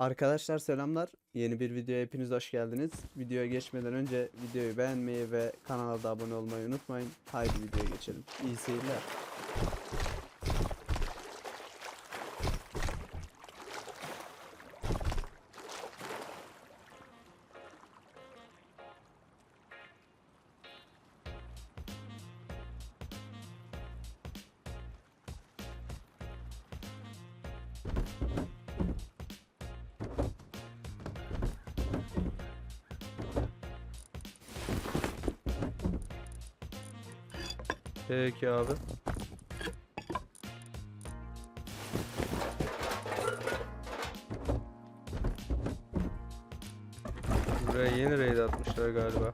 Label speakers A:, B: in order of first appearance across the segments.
A: Arkadaşlar selamlar. Yeni bir videoya hepiniz hoş geldiniz. Videoya geçmeden önce videoyu beğenmeyi ve kanala da abone olmayı unutmayın. Haydi videoya geçelim. İyi seyirler. Peki abi. Buraya yeni raid atmışlar galiba.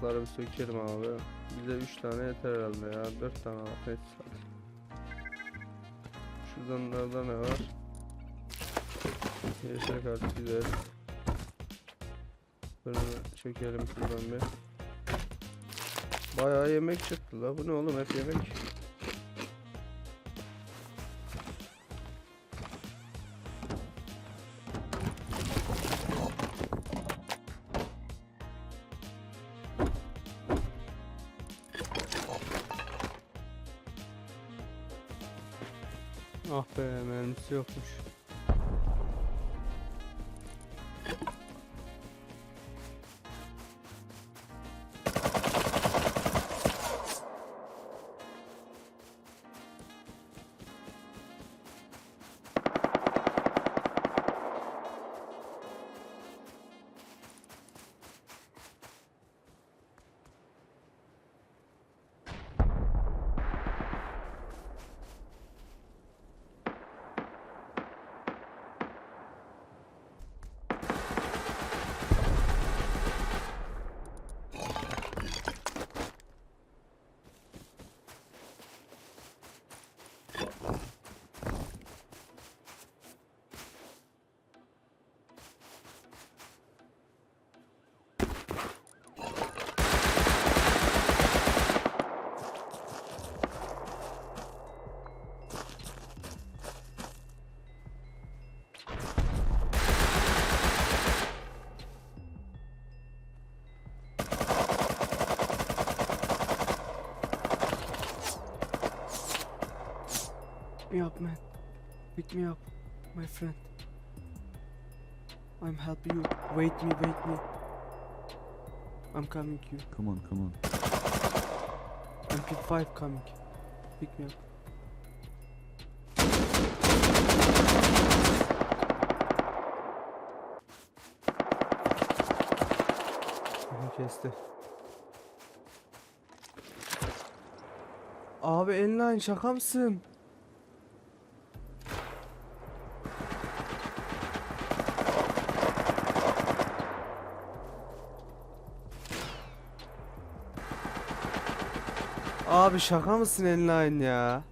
A: Sandıkları bir sökelim abi. Bize 3 tane yeter herhalde ya. 4 tane var. Neyse hadi. Şuradan nerede ne var? Yeşil kart güzel. Bunu çekelim şuradan bir. Bayağı yemek çıktı la. Bu ne oğlum hep yemek. Ah be mermisi yokmuş.
B: Man. Pick me up, my friend. I'm helping you. Wait me, wait me. I'm coming you.
C: Come on, come on.
B: MP5 coming. Pick me up.
A: Kesti. Abi Enline şaka mısın? Abi şaka mısın Enline ya?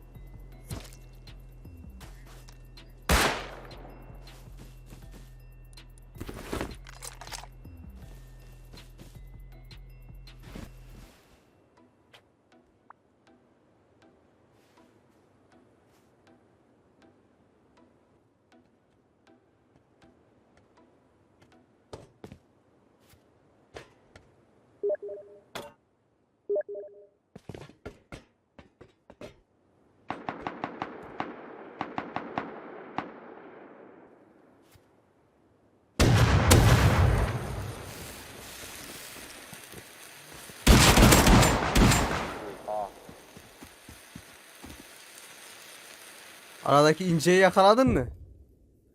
A: Aradaki inceyi yakaladın mı?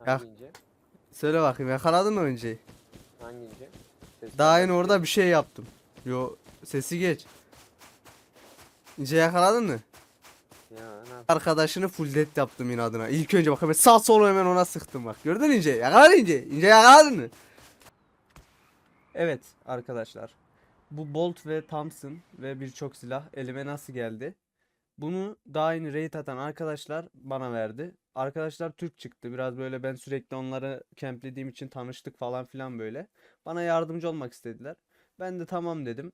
C: Hangi ince?
A: Söyle bakayım yakaladın mı o inceyi?
C: Hangi ince? Sesi
A: Daha yeni orada bir şey yaptım. Yo sesi geç. İnce yakaladın mı?
C: Ya ne?
A: Arkadaşını full dead yaptım inadına. İlk önce bak hemen sağ sol hemen ona sıktım bak. Gördün mü ince? Yakaladın ince. İnce yakaladın mı? Evet arkadaşlar. Bu Bolt ve Thompson ve birçok silah elime nasıl geldi? Bunu daha yeni raid atan arkadaşlar bana verdi. Arkadaşlar Türk çıktı. Biraz böyle ben sürekli onları camplediğim için tanıştık falan filan böyle. Bana yardımcı olmak istediler. Ben de tamam dedim.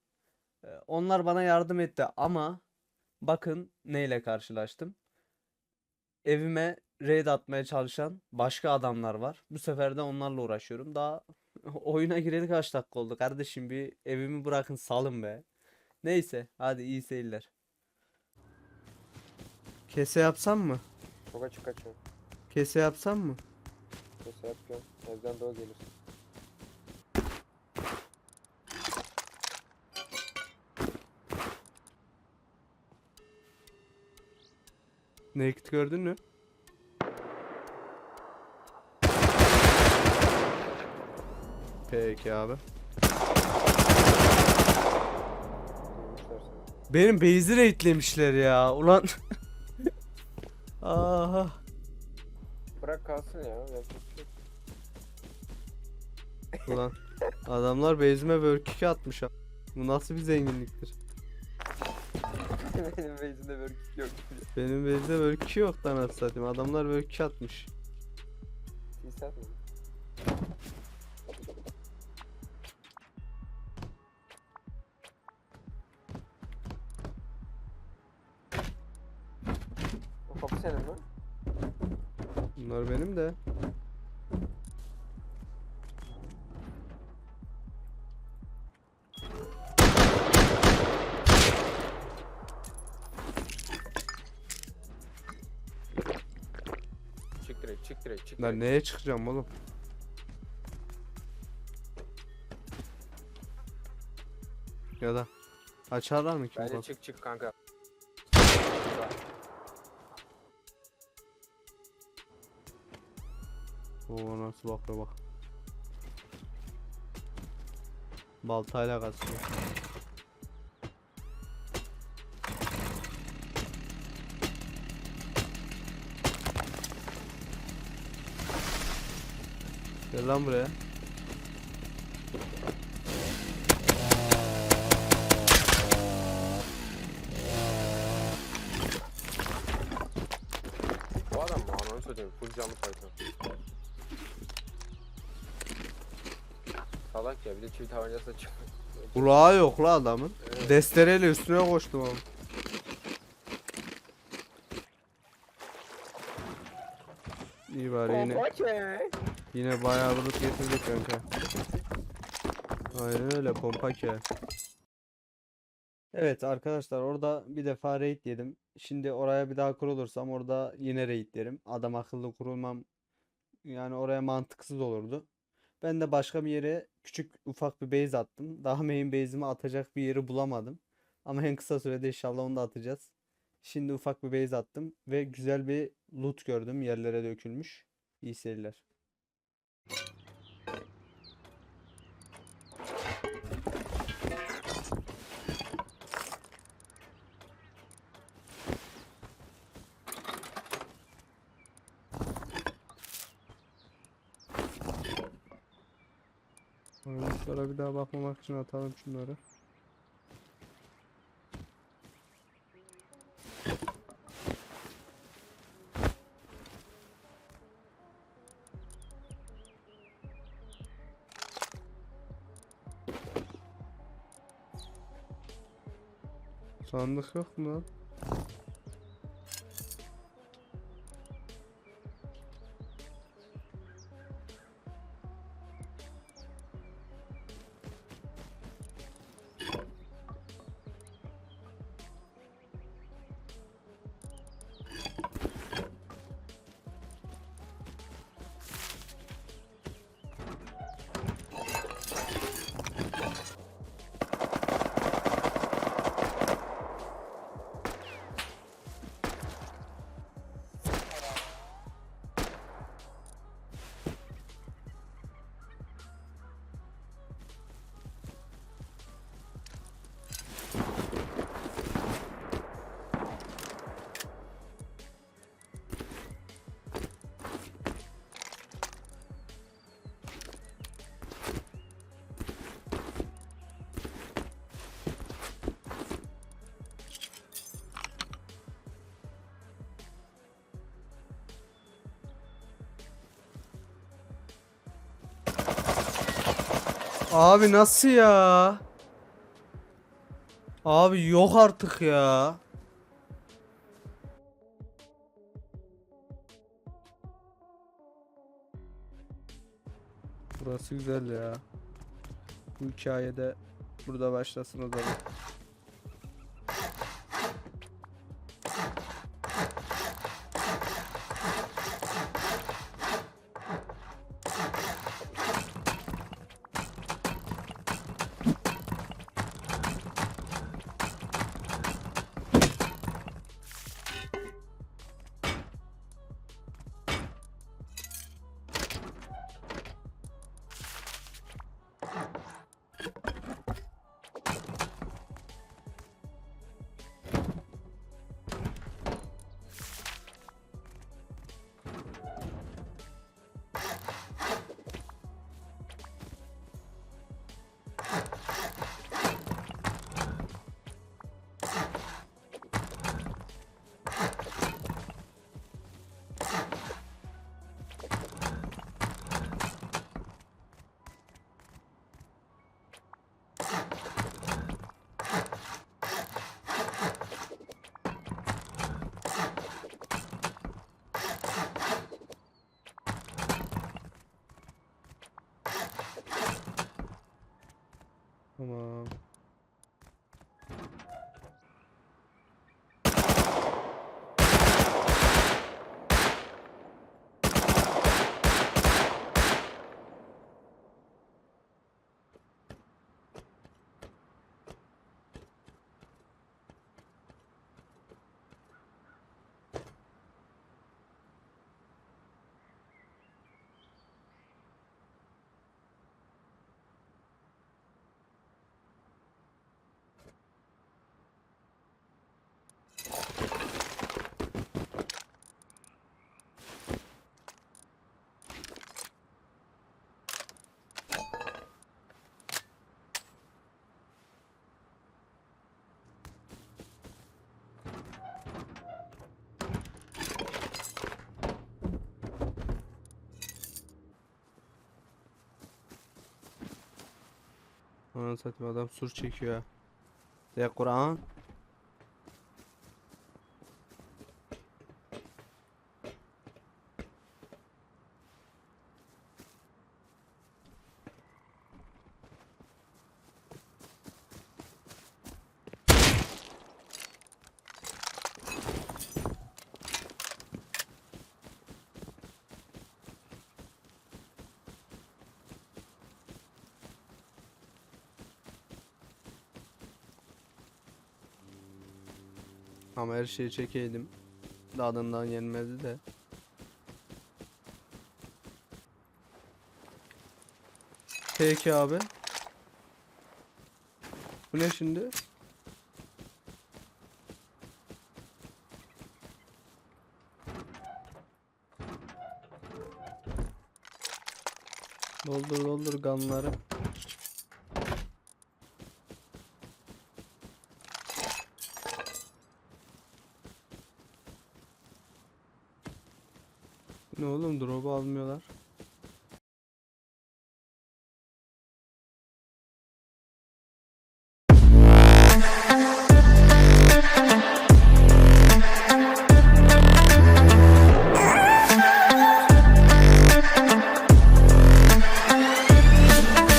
A: Ee, Onlar bana yardım etti ama bakın neyle karşılaştım. Evime raid atmaya çalışan başka adamlar var. Bu sefer de onlarla uğraşıyorum. Daha oyuna gireli kaç dakika oldu kardeşim bir evimi bırakın salın be. Neyse hadi iyi seyirler. Kese yapsam mı?
C: Çok açık kaçıyor.
A: Kese yapsam mı?
C: Neyse yapıyorum. Evden de o gelir.
A: Naked gördün mü? Peki abi. Benim base'i raidlemişler ya. Ulan. Aha.
C: Bırak kalsın ya. Yapacak bir şey yok.
A: Ulan. Adamlar work 2 atmış. ha. Bu nasıl bir zenginliktir?
C: Benim böyle bir yok.
A: Benim work 2 yok da nasıl satayım. Adamlar work 2 atmış.
C: Tisat mı? Senin mi?
A: Bunlar benim de.
C: Çık direkt, çık direkt, çık
A: Ben
C: direkt.
A: neye çıkacağım oğlum? Ya da açarlar mı ki?
C: Bence çık çık kanka.
A: Oo nasıl bakıyor bak. Baltayla kaçıyor. Gel lan buraya.
C: Bu adam mı? Ananı söyleyeyim. Full canlı fayda. Salak ya bir de çift tabancası çık.
A: Kulağı yok la adamın.
C: Evet.
A: Destereyle üstüne koştum ama. İyi bari yine. Yine bayağı bulut getirdik kanka. Aynen öyle pompa ki. Evet arkadaşlar orada bir defa raid yedim. Şimdi oraya bir daha kurulursam orada yine raid yerim. Adam akıllı kurulmam yani oraya mantıksız olurdu. Ben de başka bir yere küçük ufak bir base attım. Daha main base'imi atacak bir yeri bulamadım. Ama en kısa sürede inşallah onu da atacağız. Şimdi ufak bir base attım ve güzel bir loot gördüm yerlere dökülmüş. İyi seyirler. Sonra bir daha bakmamak için atalım şunları. Sandık yok mu lan? Abi nasıl ya? Abi yok artık ya. Burası güzel ya. Bu hikayede burada başlasın o zaman. Satayım adam sur çekiyor. De Kur'an. Ama her şeyi çekeydim. Dadından yenmedi de. Peki abi. Bu ne şimdi? Doldur doldur ganları. Oğlum drop'u almıyorlar.